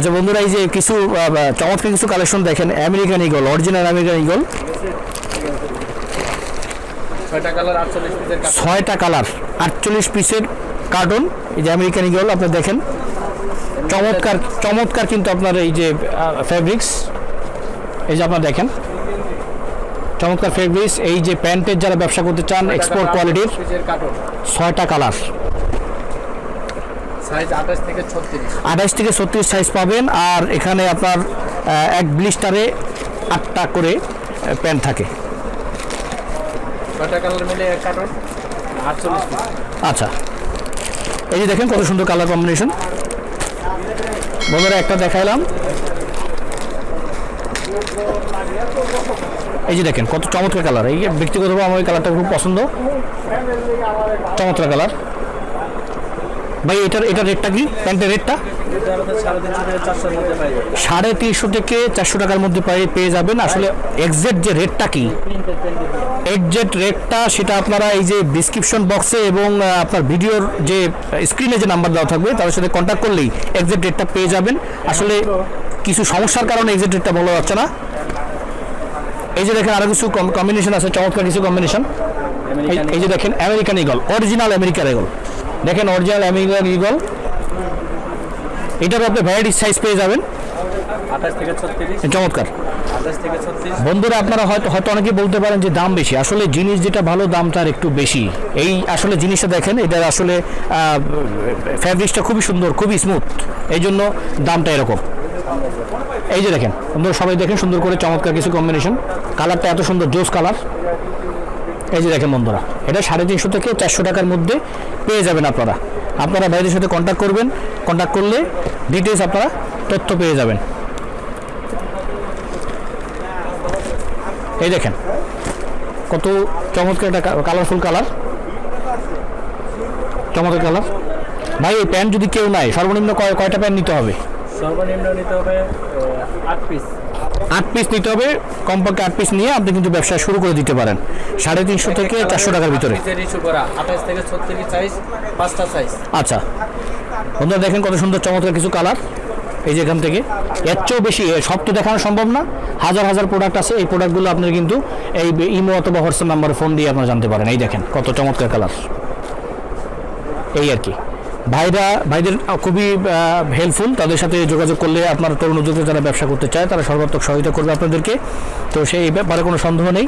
আচ্ছা বন্ধুরা এই যে কিছু চমৎকার কিছু কালেকশন দেখেন। American Eagle original American Eagle ছয়টা কালার আটচল্লিশ পিসের কার্টন এই যে আমেরিকান ইগল আপনি দেখেন। চমৎকার চমৎকার কিন্তু আপনার এই যে ফেব্রিক্স এই যে আপনার দেখেন। চমৎকার ফেব্রিক্স এই যে প্যান্টের যারা ব্যবসা করতে চান এক্সপোর্ট কোয়ালিটির ছয়টা কালার আঠাশ থেকে ছত্রিশ। সাইজ পাবেন আর এখানে আপনার এক ব্লিস্টারে আটটা করে প্যান্ট থাকে। আচ্ছা। এই যে দেখেন কত সুন্দর কালার কম্বিনেশন বন্ধুরা একটা দেখাইলাম। এই যে দেখেন কত চমৎকার কালার এই ব্যক্তিগতভাবে আমার এই কালারটা খুব পছন্দ। চমৎকার কালার ভাই, এটার এটার রেটটা কি? প্যান্টের রেটটা সাড়ে তিনশো থেকে চারশো টাকার মধ্যে পেয়ে পেয়ে যাবেন। আসলে এক্সাক্ট যে রেটটা কি? এক্সাক্ট রেটটা সেটা আপনারা এই যে ডিসক্রিপশন বক্সে এবং আপনার ভিডিওর যে স্ক্রিনে যে নাম্বার দেওয়া থাকবে, তাদের সাথে কন্ট্যাক্ট করলেই এক্সাক্ট রেটটা পেয়ে যাবেন। আসলে কিছু সমস্যার কারণে এক্সাক্ট রেটটা বলা যাচ্ছে না। এই যে দেখেন আরও কিছু কম্বিনেশন আছে, চমৎকার কিছু কম্বিনেশন এই যে দেখেন American Eagle original American Eagle দেখেন অরিজিনাল আমেরিকান ইগল এটার আপনি ভ্যারাইটি সাইজ পেয়ে যাবেন। চমৎকার। বন্ধুরা আপনারা হয়তো হয়তো অনেকেই বলতে পারেন যে দাম বেশি। আসলে জিনিস যেটা ভালো দাম তার একটু বেশি। এই আসলে জিনিসটা দেখেন এটার আসলে ফ্যাব্রিক্সটা খুবই সুন্দর খুবই স্মুথ এই জন্য দামটা এরকম। এই যে দেখেন বন্ধুরা সবাই দেখেন সুন্দর করে চমৎকার কিছু কম্বিনেশন কালারটা এত সুন্দর জোস কালার এই যে দেখেন বন্ধুরা, এটা সাড়ে তিনশো থেকে চারশো টাকার মধ্যে পেয়ে যাবেন আপনারা। আপনারা ভাইদের সাথে কন্ট্যাক্ট করবেন কন্ট্যাক্ট করলে ডিটেলস আপনারা তথ্য পেয়ে যাবেন। এই দেখেন, কত চমৎকার একটা কালারফুল কালার চমৎকার কালার ভাই, এই প্যান্ট যদি কেউ নাই সর্বনিম্ন কয় কয়টা প্যান্ট নিতে হবে? সর্বনিম্ন নিতে হবে আট পিস আট পিস নিতে হবে কমপক্ষে আট পিস নিয়ে আপনি কিন্তু ব্যবসা শুরু করে দিতে পারেন। সাড়ে তিনশো থেকে চারশো টাকার ভিতরে। আচ্ছা। বন্ধুরা দেখেন কত সুন্দর চমৎকার কিছু কালার এই যে এখান থেকে। এর চেয়েও বেশি সব তো দেখানো সম্ভব না। হাজার হাজার প্রোডাক্ট আছে। এই প্রোডাক্টগুলো আপনার কিন্তু এই ইমো অথবা হোয়াটসঅ্যাপ নাম্বারে ফোন দিয়ে আপনারা জানতে পারেন। এই দেখেন কত চমৎকার কালার এই আর কি। ভাইরা, ভাইদের খুবই হেল্পফুল তাদের সাথে যোগাযোগ করলে আপনার তরুণ উদ্যোক্তা যারা ব্যবসা করতে চায়, তারা সর্বাত্মক সহায়তা করবে আপনাদেরকে। তো সেই ব্যাপারে কোনো সন্দেহ নেই।